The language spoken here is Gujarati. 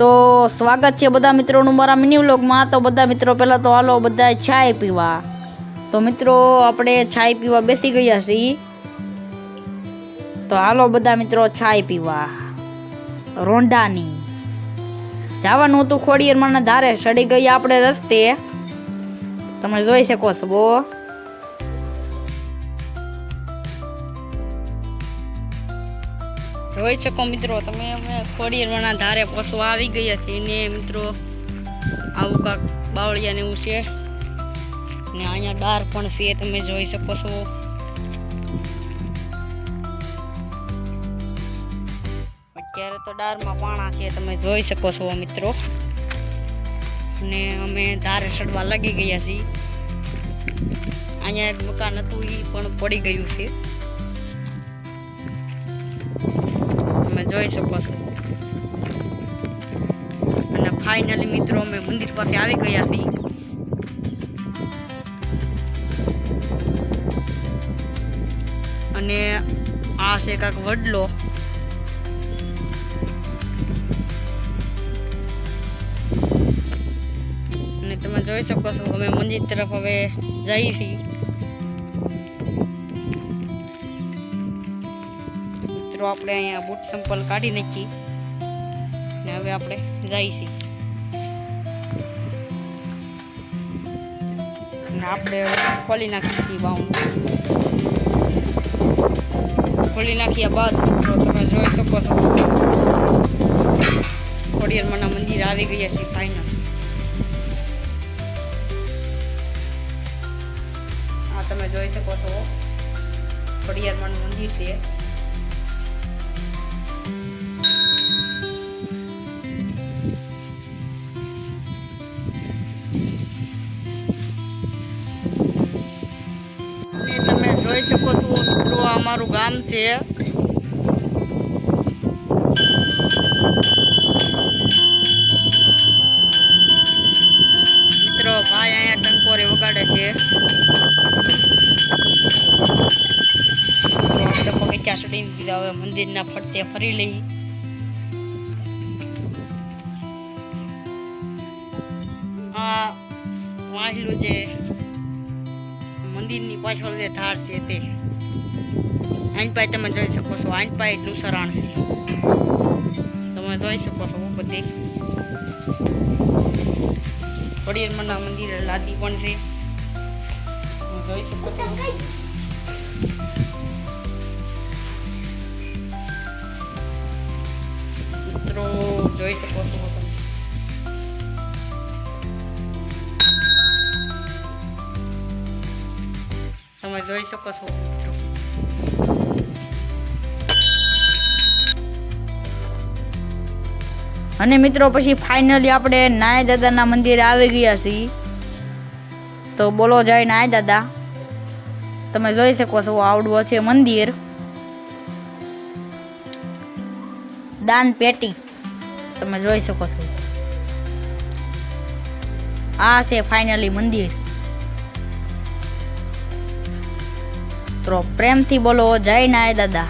તો સ્વાગત છે બધા મિત્રોનું મારા મિની વ્લોગમાં તો બધા મિત્રો, પહેલાં તો હાલો બધા ચાય પીવા. તો મિત્રો, આપણે ચાય પીવા બેસી ગયા છીએ. તો હાલો બધા મિત્રો, ચાય પીવા. રોંઢાની જવાનું હતું ખોડિયારમાં ધારે ચડી ગઈ આપણે રસ્તે. તમે જોઈ શકો છો, બો. જોઈ શકો મિત્રો, તમે અમે ખોડિયારના ધારે પશુ આવી ગયા હતી ને મિત્રો, આવું કાંક બાવળિયા ને એવું છે. ને અહીંયા ડાર પણ છે, તમે જોઈ શકો છો. અત્યારે તો ડારમાં પાણા છે, તમે જોઈ શકો છો મિત્રો. ને અમે ધારે ચડવા લાગી ગયા છીએ. અહીંયા એક મકાન હતું એ પણ પડી ગયું છે. તમે જોઈ શકો છો. અને ફાઇનલી મિત્રો, અમે મંદિર પાસે આવી ગયા છીએ. અને આ છે કાંક વડલો. અને તમે જોઈ શકો છો, અમે મંદિર તરફ હવે જઈએ છીએ. મિત્રો, આપણે અહીંયા બૂટ સંપલ કાઢી નાખી. ને હવે આપણે અને આપણે ખોલી નાખીએ છીએ બાઉન્ડ ખોલી નાખ્યા બાદ મિત્રો, તમે જોઈ શકો છો. ખોડિયારમાંના મંદિર આવી ગયા છે ફાઇનલ આ તમે જોઈ શકો છો. ખોડિયારમાંનું મંદિર છે. અમારું ગામ છે. મિત્રો, ભાઈ અહીંયા ટંકોરે વગાડે છે. પગથિયા દીધા હવે મંદિરના ફરતે ફરી લઈ. આ વાંચલું જે મંદિરની પાછળ જે ધાર છે તે. આઈન પાય તમે જોઈ શકો છો આઈન પાય એટલું સરાણ છે. તમે જોઈ શકો છો બધી. ખોડિયારમાંના મંદિર લાદી પણ છે. જોઈ શકો છો. મિત્રો, જોઈ શકો છો તમે. જોઈ શકો છો અને મિત્રો, પછી ફાઇનલી આપણે નાય દાદાના મંદિરે આવી ગયા છીએ. તો બોલો જય નાય દાદા. તમે જોઈ શકો છો, આવડું છે મંદિર. દાન પેટી. તમે જોઈ શકો છો. આ છે ફાઇનલી મંદિર. તો પ્રેમથી બોલો, જય નાય દાદા.